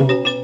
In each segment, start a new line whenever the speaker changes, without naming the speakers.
ย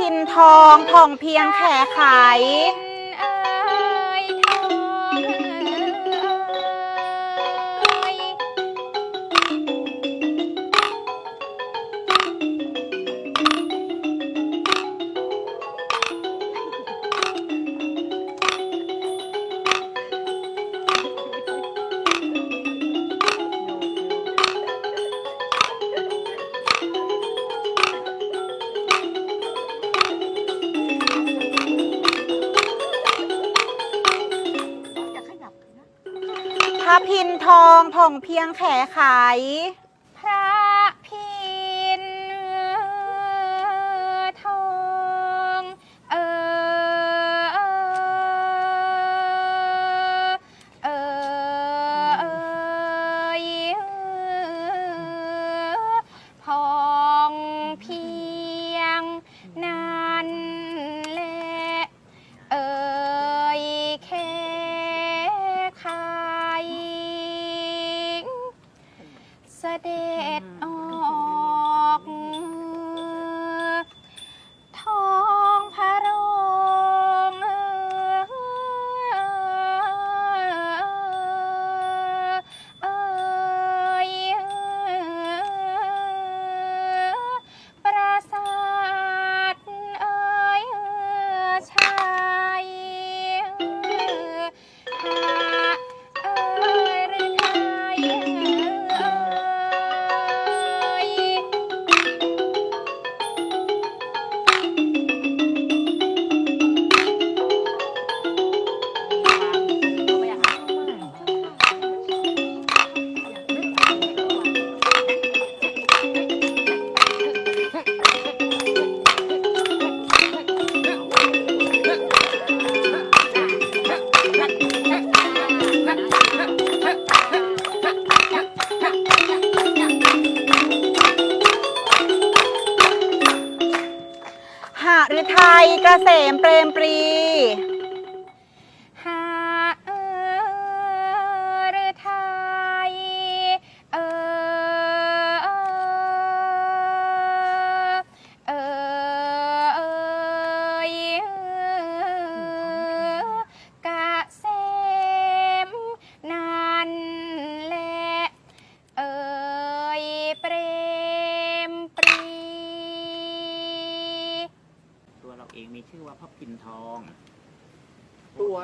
พินทองทองเพียงแขไข
องผ่อ
งเพียงแขไข
พระ เษ
มเปรมปรี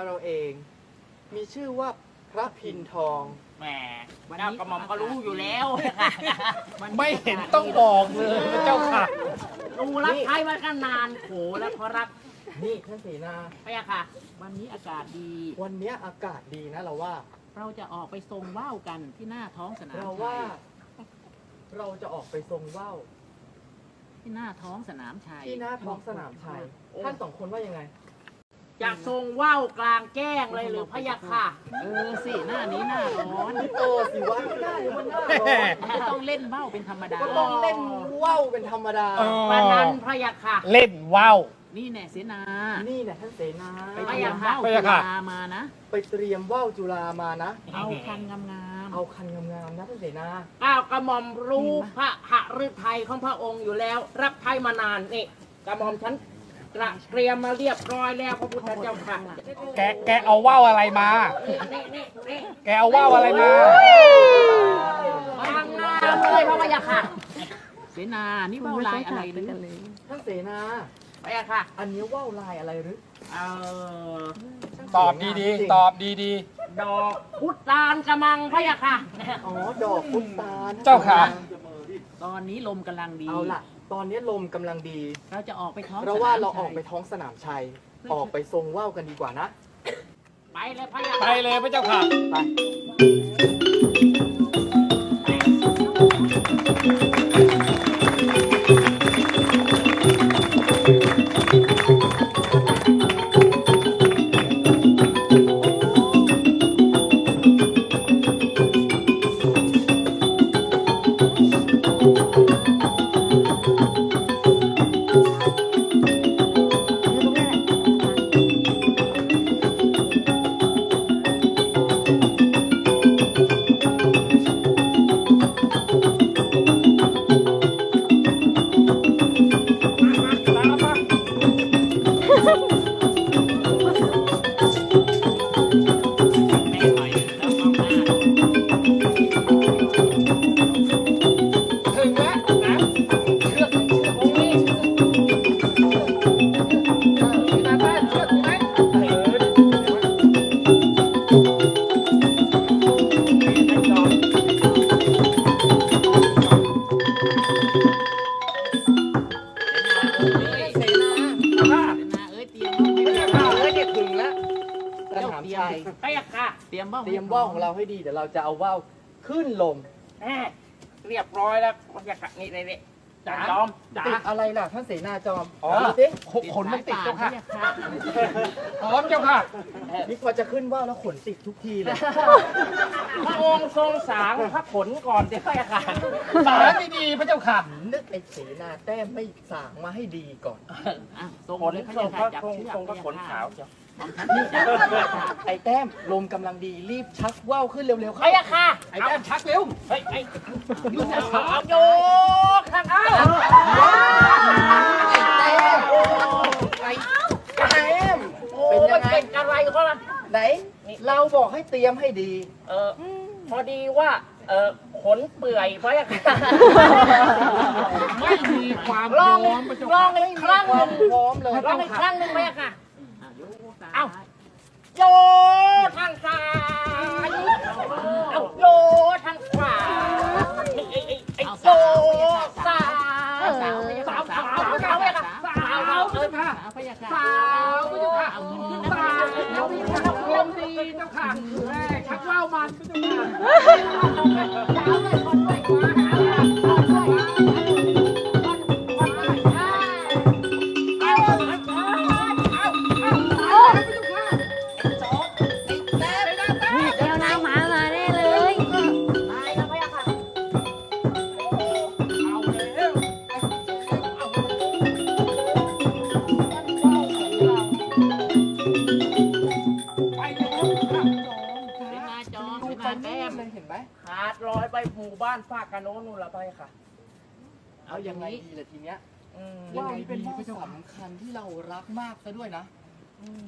เรา
เอง มีชื่อว่าพระพินทอง แหมเจ้ากระหม่อมก็รู้อยู่แล้ว
ไม่เห็นต้องบอกเลยพระเจ้าค่ะ
รู้รักใครมากันนานโขแล้วเพราะรัก
นี่ท่านสีนา
พะยะค่ะ วันนี้อากาศดี
วันเนี้ยอากาศดีนะเราว่า
เราจะออกไปทรงว่าวกันที่หน้าท้องสนาม
เรา
ชั
ว่า
ย
เราจะออกไปทรงว่าว
ที่หน้าท้องสนามชัย
ที่หน้าท้องสนามชัยท่านสองคนว่ายังไง
จะทรงว่าวกลางแจ้งเลยหรือพะยะค่ะ
เออสิหน้านี้หน้าร้อน
โตสิวะได้มันน่าร้อน
ก็ต้องเล่นเบ้าเป็นธรรมดา
ก็ต้องเล่นว่าวเป็นธรรมดา
เออ
ปานันพะยะค่ะ
เล่นว่าว
นี่แน่เสนา
นี่แหละท่านเสนา
ไปเตรียมเบ้า
ไป
จุ
อะค่ะ
ฬามานะ
ไปเตรียมว่าวจุฬามานะ
เอาคันงาม
เอาคันงามๆนะท่านเสนา
ก้าวกระหม่อมรู้พระหฤทัยของพระองค์อยู่แล้ว รับไทยมานานนี่กระหม่อมฉัน ตระเตรียมมาเรียบร้อยแล้วพระพุทธเจ้าค่ะ
แกแกเอาว่าวอะไรมา
นี่นี่นี่นี่
แกเอาว่าวอะไรมา
บางงามเลยพระพะยะค่ะ
ๆเสนา นี่เบ้าลายอะไรหรือ
ท่านเสนา
พะยะค่ะ
อันนี้ว่าวลายอะไรหรือ
เออ
ตอบดีๆ ตอบดี
ดอกพุตานกระมังพะยะค่ะ
อ๋อ ดอกพุตาน
เจ้าค่ะ
ตอนนี้ลมกำลังดี
เอาล่ะ ตอนนี้ลมกำลังดี
เราจะออกไปท้อง
เพราะว่าเรา
สนม
ออกไปท้องสนามชัย ออกไปทรงว่าวกันดีกว่านะ
ไปเลยพะยะ
ๆไป
ค่ะ
เลยพระเจ้าค่ะ
ไป
ว่าว
ของเราให้ดีเดี๋ยวเราจะเอาว่าวขึ้นลม
แม่เรียบร้อยแล้วพะยะค่ะนี่นี่นี่
จ๋า
จอม
จ๋า
ติดอะไรล่ะท่านเสนาจอม
อ๋อ
ดูสิ
ขนมันติดเจ้าค่ะ
สยป่นพะยะ
พร้อมเจ้าค่ะ
นี่พอจะขึ้นว่าวแล้วขนติดทุกทีเลย
พระองค์ทรงสางพระขนก่อนเดี๋ยวพะยะค่ะ
สารดีๆพระเจ้าค่ะ
นึกไอ้เสนาแต้มไม่สางมาให้ดีก่อน
อะทรง
ขน
เลยพะ
ทร
ยะ
งพ
ค่ะ
ระ
จับ
ทรง
เชือก
ทรงพระ
พะยะ
ขน
ค่ะ
ขาวเจ้า
นี่จับพะยะค่ะ
ไอ้แต้มลมกำลังดีรีบชักว่าวขึ้นเร็วๆ
พะ
เข้า
ยะค่ะ
ไอ้แต้มชักเร็ว
เฮ้ยไอ้
ยุ่งแล้ว
เอาโยกทางเอา
ไอ้แต้ม
โอ้
เป็น
มั
ยั
น
งไง
เป็นอะไรก็ล่ะ
ไหนเราบอกให้เตรียมให้ดี
เออพอดีว่า เออขนเปื่อยพะยะค่ะ
ไม่มีความ
ล
พร้
อ
องมพระเจ้า
ลอ
ค่ะ
งอีกครั้งหนึ่ง
พร้อมเลย
ลองอีกครั้งหนึ่งพะยะค่ะ
อะโยกซ้าย
เอ้าโยทางซ้ายเอาโยทางขวาไอ้ไอ้ไอ้ไอ้
เอา
โย
สาว
ซ้าย
สาวพะยะค่ะ
สาวสาวสาวพะยะค่ะสาว
สาวพระเจ้าค่ะ
สาวพะยะค่ะ
สาวพระเจ้าค่ะ
เอาเงินขึ้นนะ
สาวพระเจ้าค่ะลมดีเจ้าค่ะแม่ชักว่าวมันพระเจ้าค่ะา
กกะโน้นนู่นละไปค่ะ
เอายังไงดีล่ะทีเนี้ย
อืม
ว่าวนี้เป็นว่าวสำคัญที่เรารักมากซะด้วยนะ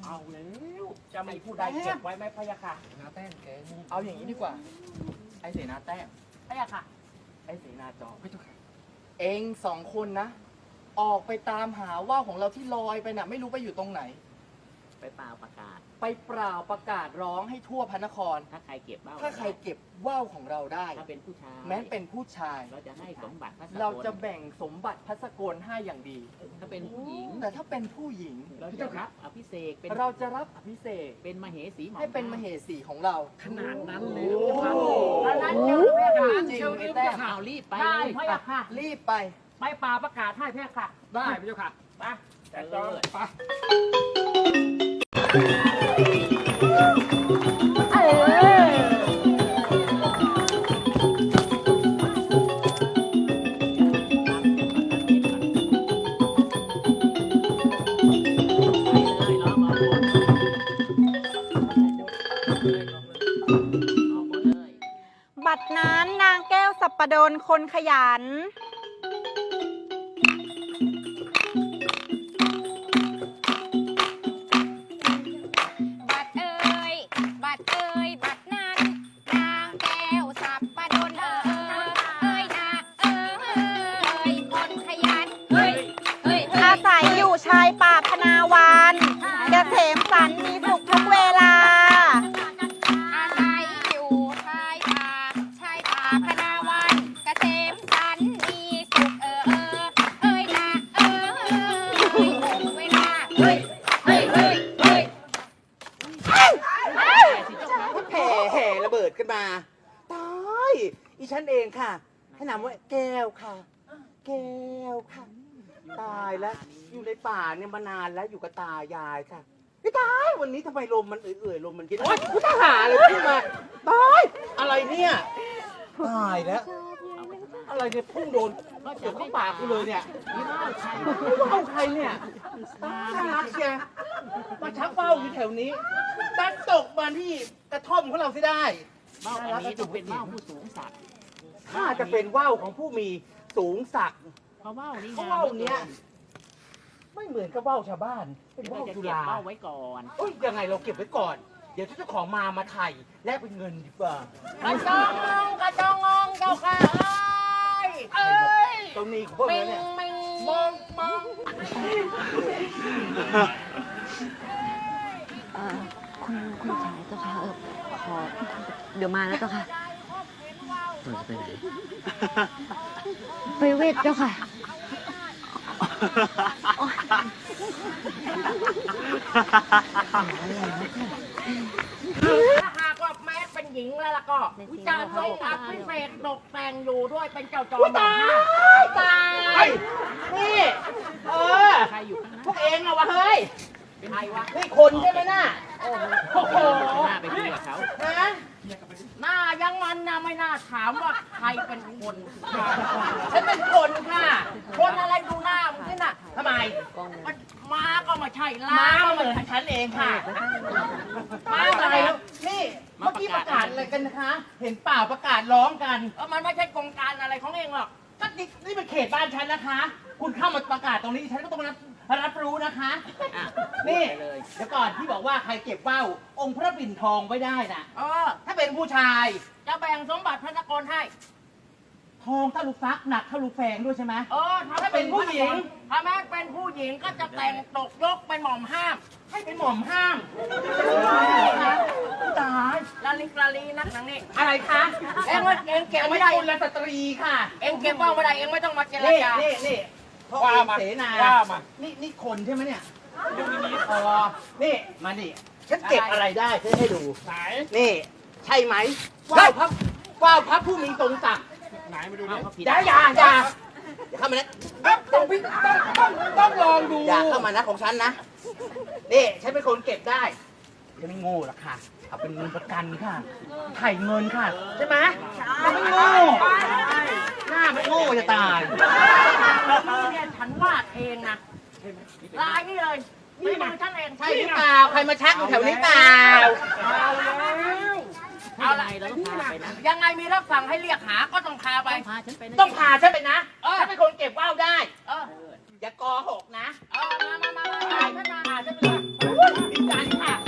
เอาแล้ว
จะมีผู้ใดเก็บไว้ไหมพะยะค่ะ
นาแต้มแกนี่
เอาอย่างนี้ดีกว่า ไอ้เสนาแต้ม
พะยะค่ะ
ไอ้เสนาจอม
พระเจ้าค่ะ
เองสองคนนะ ออกไปตามหาว่าวของเราที่ลอยไปน่ะ ไม่รู้ไปอยู่ตรงไหน
ไปเปล่าประกาศ
ไปเปล่าประกาศร้องให้ทั่วพระนคร
ถ้าใครเก็บเบ้า
ถ้าใครเก็บว่าวของเราได้
ถ้าเป็นผู้ชาย
แม้เป็นผู้ชาย
เราจะให้สมบัติพระสกล
เราจะแบ่งสมบัติพัสกลให้อย่างดี
ถ้าเป็นผู้หญิง
แต่ถ้าเป็นผู้หญิง
เราจะรับอภิเษกเป็น
เราจะรับอภิเษก
เป็นมเหสีหมอ
ให้เป็นมเหสีของเรา
ขนาดนั้นเลย
โอ้
เจ้าค่ะ
แล้วนั้นเจ้าพะยะค่ะ
จริงไอ้แต้ม
เอารีบไป
ได้
เลย
พะยะค่ะ
รีบไป
ไปป่าประกาศให้พะยะค่ะ
ได้พระเจ้าค่ะ
ไป แต่จอม
ไป
บัดนั้นนางแก้วสัปปดนคนขยัน
เนี่ย
มา
นาน
แล้วอยู่กับตายายค่ะไม่ตายวันนี้ทำไมลมมันเอื่อยๆลมมันเย็นโอ๊ยกูทหารเลยขึ้นมาตายอะไรเนี่ยตายแล้ว อะไรเนี่ยพุ่งโดนเสียบเข้าปากกูเลยเนี่ยนี่เอาใครเนี่ยน่ารักเชียมาชักเป้าอยู่แถวนี้ดันตกมาที่กระท่อมของเราสิได้
เบ้าอันนี้ต้องเป็นเบ้าผู้สูงศักดิ์
ถ้าจะเป็นว่าวของผู้มีสูงศักดิ์
เพราะเบ้านี่
เพราะว่าวเนี้ย ไม่เหมือนกับว่าวชาวบ้านเป็น
เรา
ว่าว
จะ
จุ
เก็บ
ฬา
เบ้าไว้ก่อน
เอ้ยยังไงเราเก็บไว้ก่อน เดี๋ยวถ้าเจ้าของมามาไถ่แลกเป็นเงินดีกว่า
กระจองงองกระจองงองเจ้าค่ะเอ้ย
ตรงนี้ของพวก
เอ้
นี้
ย
เนี่ย
มิงมองมอง
เอ่อคุณคุณชายเจ้าค่ะเออขอเดี๋ยวมาแล้วเจ้าค่ะไปเวทเจ้าค่ะ
ถ้าหากว่าแม้เป็นหญิงแล้วล่ะก็วิจารณ์ทรงอัดพิเศษดกแต่งอยู่ด้วยเป็นเจ้าจอมหมอห้าตาย
นี่เออ
ใครอยู่ข้างหน้า
พวกเองเหรอวะเฮ้ย
เป็นไงวะ
นี่คนใช่ไหมน่ะ
โอ้โห
โอ้โห
หน้าไปคุยกับเขา
นะ
หน้ายังมันนะไม่น่าถามว่าใครเป็นคน
ฉันเป็นคนค่ะ
คนอะไรดูหน้ามึงนี่น่ะ
ทำไม
มันม้า ก็ไมาใช่ลา
ม้า
ก็
เหมื
ไมา
อน
ใช่
ฉันเองค่ะ
ม้า
ม้า
อะ
อะไรไรแล้วนี่เมื่อกี้ประกาศอะไรกันนะคะ เห็นเปล่าประกาศร้องกัน
เออมันไม่ใช่กองการอะไรของเองหรอก
ก็นี่นี่เป็นเขตบ้านฉันนะคะ คุณเข้ามาประกาศตรงนี้ฉันก็ต้องรับรับรู้นะคะ
อะ
นี่
ไปเลย
เดี๋ยวก่อนที่บอกว่าใครเก็บว่าวองค์พระปิ่นทองไว้ได้น่ะ
เออ
ถ้าเป็นผู้ชาย
จะแบ่งสมบัติพระนครให้
ทองเท่าลูกฟักหนักเท่าลูกแฟงด้วยใช่ไหม
เออ
ถ้าเป็นผู้หญิง
ถ้าแม่เป็นผู้หญิงก็จะแต่งตกยกเป็นหม่อมห้าม
ให้เป็นหม่อมห้ามตาย
ลาลิกลาลีนักหนังนี่
อะไรคะ
เอ็งว่าเอ็งเก็บ
ไม่
ไม่
ได้
ได้
กุลสตรีค่ะ
เอ็งเก็บว่างไม่ได้เอ็งไม่ต้องมาเจร
นี่
จา
นี่นี่พ่อ
ว่า
เอก
มา
เสนา
ว่ามา
นี่นี่คนใช่ไหมเนี่ยอ๋อนี่มานี่ฉันเก็บอะไรได้ฉันให้ดู
ไหน
นี่ ใช่ไหมว่าวพระว่าวพระผู้มีทรงศักดิ์
ไหน มาดู
เอา
ดิ
เขาผิด
อย่าอย่าอย่าอย่าเข้ามานะ
เอ๊ะต้องพิต้องต้องต้องลองดู
อย่าเข้ามานะของฉันนะนี่ฉันเป็นคนเก็บได้ฉันไม่โง่หรอกค่ะเอาเป็นเงินประกันค่ะไถ่เงินค่ะ ใช่ไหมไม่โง่หน้าไม่โง่จะตาย
นี่เนี่ยฉันวาดเองนะลายนี่เลยนี่มือฉันเอง
ใช่หรือเปล่าใครมาชักอยู่แถวนี้เปล่า
เอาแล้ว
เอาละเราต้องพาไปนะ
ยังไงมีรับสั่งให้เรียกหาก็ต้องพาไป
ต้องพาฉันไปนะ
ต้องพาฉันไปนะฉันเป็นคนเก็บว่าวได้
เออ
อย่ากอหกนะ
เออมามามาพาฉันมาพาฉันาปเลยดีใค่ะ